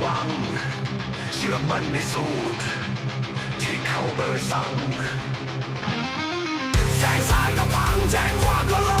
หวัง เชื่อมันในสูตร ที่เขาเบอร์สั่งแสงสายกระพังแจ้งความละล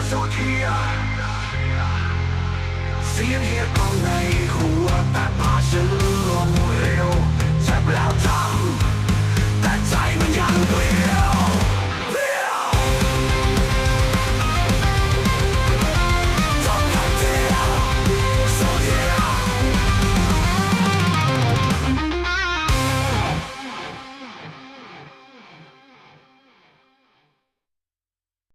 Seeing here kia Scenhet